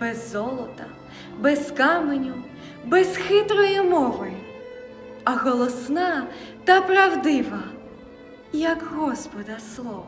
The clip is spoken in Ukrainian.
Без золота, без каменю, без хитрої мови, а голосна та правдива, як Господа слово.